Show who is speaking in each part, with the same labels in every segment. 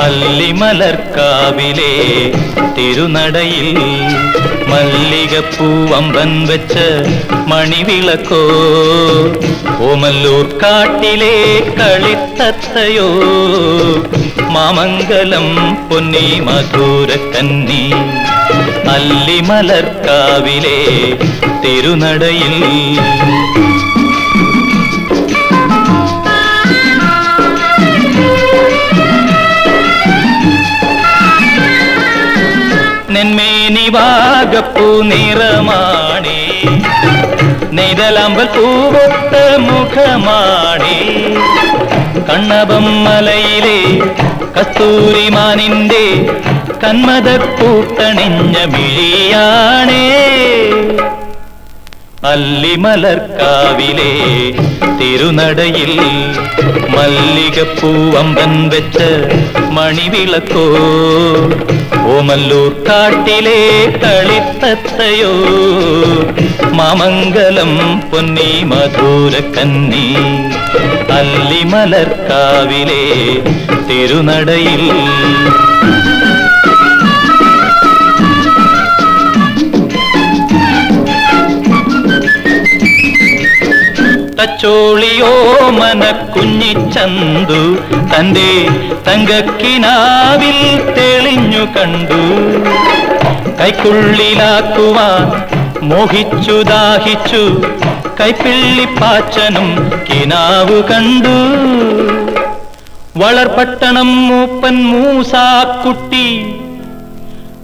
Speaker 1: അല്ലിമലർക്കാവിലെ തിരുനടയിൽ മല്ലികപ്പൂവമ്പൻ വെച്ച് മണിവിളക്കോ? ഓമല്ലൂർ കാട്ടിലെ കളിത്തത്തയോ? മാമംഗലം പൊന്നി മധുരക്കന്നി. അല്ലിമലർക്കാവിലെ തിരുനടയിൽ നെന്മേനി വാഗപ്പൂ നിറമാണേ. നിതലമ്പൽ പൂവൊത്ത മുഖമാണേ. കണ്ണപം മലയിലെ കസ്തൂരിമാനിന്റെ കന്മതക്കൂട്ടണിഞ്ഞ മിഴിയാണേ അല്ലിമലർക്കാവിലെ തിരുനടയിൽ മല്ലികപ്പൂവമ്പൻ വെച്ച മണിവിളക്കോ. ഓമല്ലൂർ കാട്ടിലെ തളിത്തത്തയോ? മാമംഗലം പൊന്നി മധുരക്കന്നി അല്ലിമലർക്കാവിലെ തിരുനടയിൽ തച്ചോളിയോ മന കുഞ്ഞിച്ചന്തു തന്റെ തങ്കക്കിനാവിൽ തെളിഞ്ഞു കണ്ടു. കൈക്കുള്ളിലാക്കുവാൻ മോഹിച്ചു ദാഹിച്ചു. കൈപ്പിള്ളിപ്പാച്ചനും കിനാവ് കണ്ടു. വളർപട്ടണം മൂപ്പൻ മൂസാക്കുട്ടി.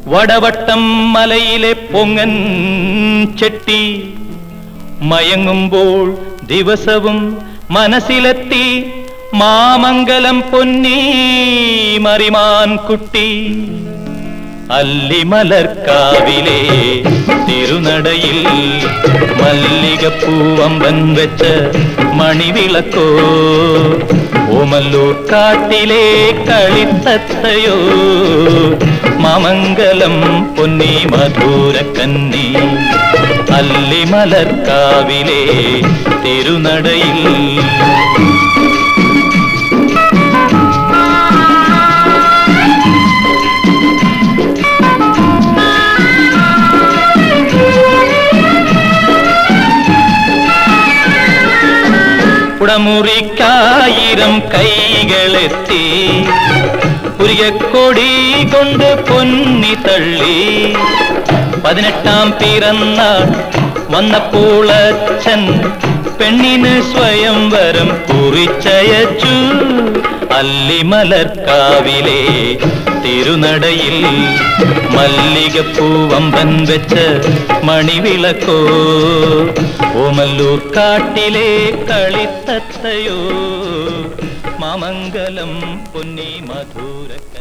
Speaker 1: വടവട്ടം മലയിലെ പൊങ്ങൻ ചെട്ടി. മയങ്ങുമ്പോൾ ദിവസവും മനസ്സിലെത്തി മാമംഗലം പൊന്നി മറിമാൻ കുട്ടി. അല്ലിമലർക്കാവിലെ തിരുനടയിൽ മല്ലികപ്പൂവമ്പൻ വെച്ച മണിവിളക്കോ. ഓമല്ലൂർ കാട്ടിലെ കളിത്തത്തയോ. മാമംഗലം പൊന്നി മധുരക്കന്നി. അല്ലിമലർക്കാവിലെ തിരുനടയിൽ. കുടമുറിക്കായിരം കൈകളെത്തി. പുരികക്കൊടി കൊണ്ട് പൊന്നി തള്ളി. പതിനെട്ടാം പിറന്നാൾ വന്നപ്പോളച്ഛൻ പെണ്ണിന് സ്വയംവരം കുറിച്ചയച്ചു. അല്ലിമലർക്കാവിലെ തിരുനടയിൽ മല്ലികപ്പൂവമ്പൻ വെച്ച് മണിവിളക്കോ ഓമല്ലൂർ കാട്ടിലെ കളിത്തത്തയോ മാമംഗലം പൊന്നി മധുരക്ക